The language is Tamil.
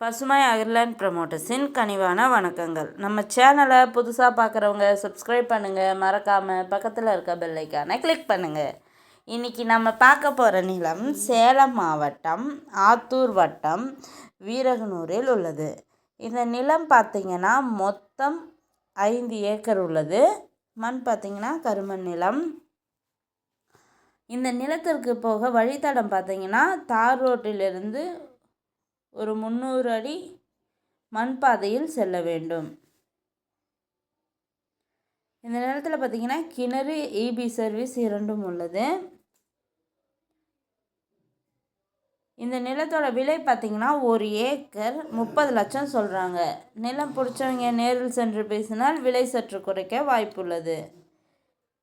பசுமை அயர்லாண்ட் ப்ரமோட்டர்ஸின் கனிவான வணக்கங்கள். நம்ம சேனலை புதுசாக பார்க்குறவங்க சப்ஸ்கிரைப் பண்ணுங்கள் மறக்காமல் பக்கத்தில் இருக்க பெல்லைக்கான கிளிக் பண்ணுங்கள் இன்றைக்கி நம்ம பார்க்க போகிற நிலம் சேலம் மாவட்டம் ஆத்தூர் வட்டம் வீரகனூரில் உள்ளது. இந்த நிலம் பார்த்திங்கன்னா மொத்தம் ஐந்து ஏக்கர் உள்ளது. மண் பார்த்திங்கன்னா கருமண் நிலம். இந்த நிலத்திற்கு போக வழித்தடம் பார்த்திங்கன்னா தார் ரோட்டிலிருந்து ஒரு முந்நூறு அடி மண் பாதையில் செல்ல வேண்டும். இந்த நிலத்தில் பார்த்திங்கன்னா கிணறு இபி சர்வீஸ் இரண்டும் உள்ளது. இந்த நிலத்தோட விலை பார்த்திங்கன்னா ஒரு ஏக்கர் முப்பது லட்சம் சொல்கிறாங்க நிலம் பிடிச்சவங்க நேரில் சென்று பேசினால் விலை சற்று குறைக்க வாய்ப்புள்ளது.